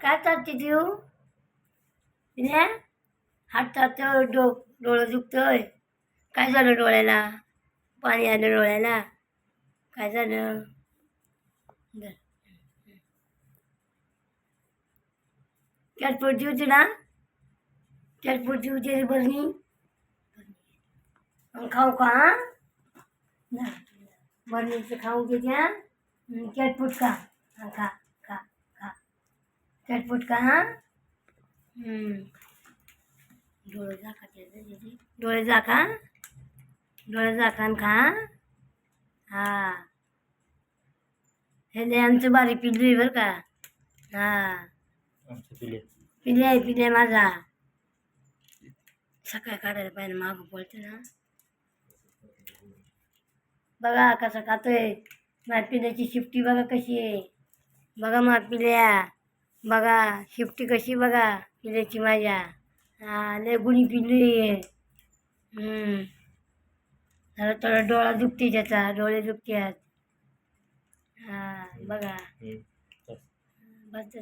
काय चालते देऊ? पिण्या हात चालतो डो डोळं दुखतोय. काय झालं डोळ्याला? पाणी आलं डोळ्याला? काय झालं? धर. चटपटी होती ना? चटपटी होती बरणी खाऊ का हा? बरणीचं खाऊ दे त्या. चटपट का खा. चटपट का हा? हम्म. डोळे झाका त्याचे डोळे झाका. डोळे झाका आणि खा हा? हे. दे आमचं बारीक पिल्लू आहे बरं का. हा. पिले आहे पिल्ले माझा. सकाळी काढायला पाहिजे मागं पळते ना. बघा कसं खातोय. माझ्या पिल्याची शिफ्टी बघा कशी आहे. बघा मा पिल्या बघा शिफ्टी कशी बघा पिल्याची माझ्या. हा लय गुणी पिल्ली आहे. जरा थोडा डोळा दुखते त्याचा डोळे दुखतात हा बघा. बस